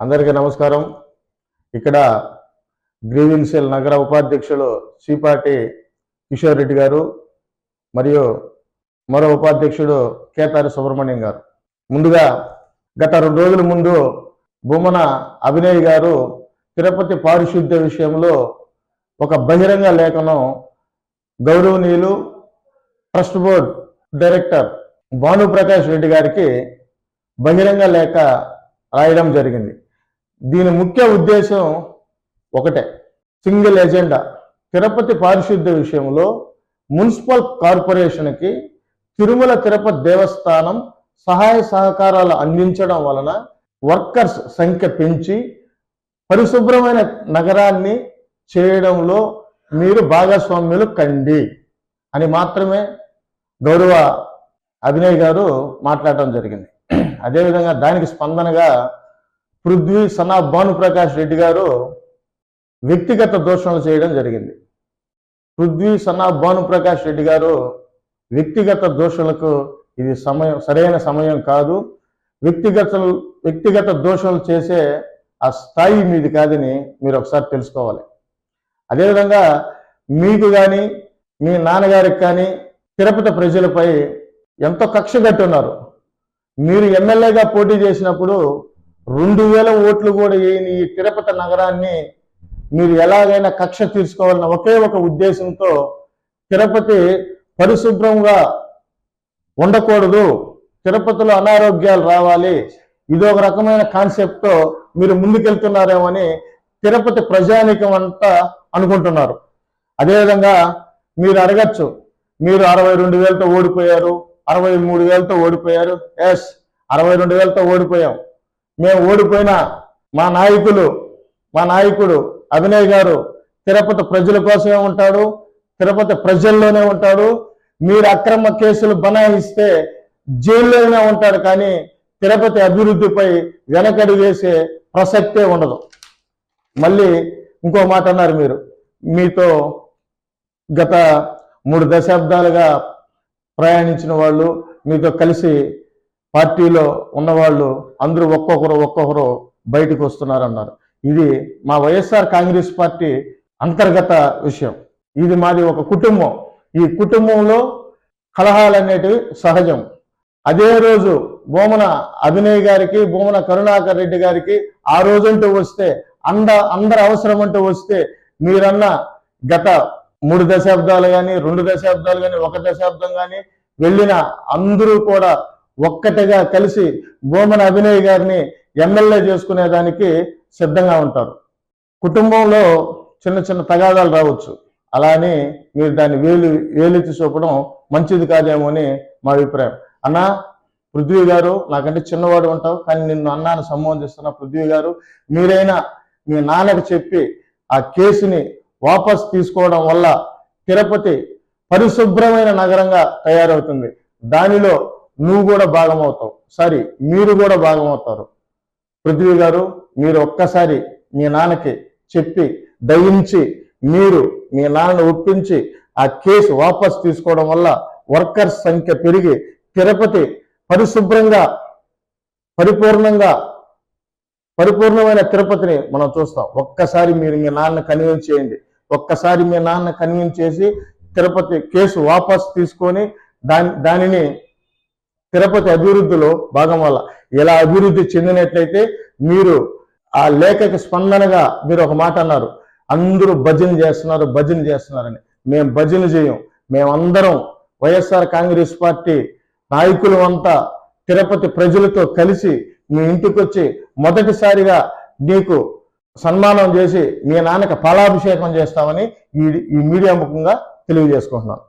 అందరికీ నమస్కారం. ఇక్కడ గ్రీవిన్సెల్ నగర ఉపాధ్యక్షులు శ్రీపాటి కిషోర్ రెడ్డి గారు మరియు మరో ఉపాధ్యక్షుడు కేతారి సుబ్రహ్మణ్యం గారు. ముందుగా గత రెండు రోజుల ముందు భూమన అభినయ్ గారు తిరుపతి పారిశుద్ధ్య విషయంలో ఒక బహిరంగ లేఖనం గౌరవనీయులు trust board director Bhanuprakash Reddy గారికి బహిరంగ లేఖ రాయడం జరిగింది. దీని ముఖ్య ఉద్దేశం ఒకటే. Single agenda. తిరుపతి పారిశుద్ధ విషయంలో మున్సిపల్ కార్పొరేషన్కి తిరుమల తిరుపతి దేవస్థానం సహాయ సహకారాలు అందించడం వలన వర్కర్స్ సంఖ్య పెంచి పరిశుభ్రమైన నగరాన్ని చేయడంలో మీరు భాగస్వామ్యులు కండి అని మాత్రమే గౌరవ అభినయ్ గారు మాట్లాడటం జరిగింది. అదేవిధంగా దానికి స్పందనగా పృథ్వీ సనా భానుప్రకాష్ రెడ్డి గారు వ్యక్తిగత దోషణలు చేయడం జరిగింది. పృథ్వీ సనా భానుప్రకాష్ రెడ్డి గారు వ్యక్తిగత దోషులకు ఇది సమయం సరైన సమయం కాదు. వ్యక్తిగత వ్యక్తిగత దోషణలు చేసే ఆ స్థాయి మీది కాదని మీరు ఒకసారి తెలుసుకోవాలి. అదేవిధంగా మీకు కానీ మీ నాన్నగారికి కానీ తిరుపతి ప్రజలపై ఎంతో కక్ష కట్టున్నారు మీరు ఎమ్మెల్యేగా పోటీ చేసినప్పుడు రెండు వేల ఓట్లు కూడా వేయని ఈ తిరుపతి నగరాన్ని మీరు ఎలాగైనా కక్ష తీర్చుకోవాలన్న ఒకే ఒక ఉద్దేశంతో తిరుపతి పరిశుభ్రంగా ఉండకూడదు. తిరుపతిలో అనారోగ్యాలు రావాలి. ఇది ఒక రకమైన కాన్సెప్ట్తో మీరు ముందుకెళ్తున్నారేమని తిరుపతి ప్రజానికం అంతా అనుకుంటున్నారు. అదేవిధంగా మీరు అడగచ్చు మీరు అరవై రెండు వేలతో ఓడిపోయారు అరవై మూడు వేలతో ఓడిపోయారు. ఎస్ అరవై రెండు వేలతో ఓడిపోయాం. మేము ఓడిపోయిన మా నాయకులు మా నాయకుడు అభినయ్ గారు తిరుపతి ప్రజల కోసమే ఉంటాడు తిరుపతి ప్రజల్లోనే ఉంటాడు. మీరు అక్రమ కేసులు బనాయిస్తే జైల్లోనే ఉంటాడు కానీ తిరుపతి అభివృద్ధిపై వెనకడి వేసే ప్రసక్తే ఉండదు. మళ్ళీ ఇంకో మాట అన్నారు మీరు. మీతో గత మూడు దశాబ్దాలుగా ప్రయాణించిన వాళ్ళు మీతో కలిసి పార్టీలో ఉన్నవాళ్ళు అందరూ ఒక్కొక్కరు ఒక్కొక్కరు బయటకు వస్తున్నారన్నారు. ఇది మా వైఎస్ఆర్ కాంగ్రెస్ పార్టీ అంతర్గత విషయం. ఇది మాది ఒక కుటుంబం. ఈ కుటుంబంలో కలహాలు అనేటివి సహజం. అదే రోజు భూమన అభినయ్ గారికి భూమన కరుణాకర్ రెడ్డి గారికి ఆ రోజంటూ వస్తే అంద అందరు అవసరం అంటూ వస్తే మీరన్న గత మూడు దశాబ్దాలు కానీ రెండు దశాబ్దాలు కానీ ఒక దశాబ్దం కానీ వెళ్ళిన అందరూ కూడా ఒక్కటిగా కలిసి భూమన అభినయ్ గారిని ఎమ్మెల్యే చేసుకునేదానికి సిద్ధంగా ఉంటారు. కుటుంబంలో చిన్న చిన్న తగాదాలు రావచ్చు. అలా అని మీరు దాన్ని వేలు వేలెత్తి చూపడం మంచిది కాదేమో అని మా అభిప్రాయం. అన్న పృథ్వీ గారు నాకంటే చిన్నవాడు ఉంటావు కానీ నిన్ను అన్నాను సంబోధిస్తున్న పృథ్వీ గారు మీరైనా మీ నాన్నకు చెప్పి ఆ కేసుని వాపస్ తీసుకోవడం వల్ల తిరుపతి పరిశుభ్రమైన నగరంగా తయారవుతుంది. దానిలో నువ్వు కూడా భాగం అవుతావు సారీ మీరు కూడా భాగం అవుతారు పృథ్వీ గారు మీరు ఒక్కసారి మీ నాన్నకి చెప్పి దయించి మీరు మీ నాన్నను ఒప్పించి ఆ కేసు వాపస్ తీసుకోవడం వల్ల వర్కర్స్ సంఖ్య పెరిగి తిరుపతి పరిశుభ్రంగా పరిపూర్ణంగా పరిపూర్ణమైన తిరుపతిని మనం చూస్తాం. ఒక్కసారి మీరు మీ నాన్న కన్విన్స్ చేయండి. ఒక్కసారి మీ నాన్న కన్విన్స్ చేసి తిరుపతి కేసు వాపస్ తీసుకొని దాని దానిని తిరుపతి అభివృద్ధిలో భాగం వల్ల. ఇలా అభివృద్ధి చెందినట్లయితే మీరు ఆ లేఖకి స్పందనగా మీరు ఒక మాట అన్నారు. అందరూ భజన చేస్తున్నారు భజన చేస్తున్నారని. మేము భజన చేయం. మేమందరం వైఎస్ఆర్ కాంగ్రెస్ పార్టీ నాయకులు అంతా తిరుపతి ప్రజలతో కలిసి మీ ఇంటికి వచ్చి మొదటిసారిగా నీకు సన్మానం చేసి మీ నాన్నకి ఫలాభిషేకం చేస్తామని ఈ మీడియా ముఖంగా తెలియజేసుకుంటున్నాను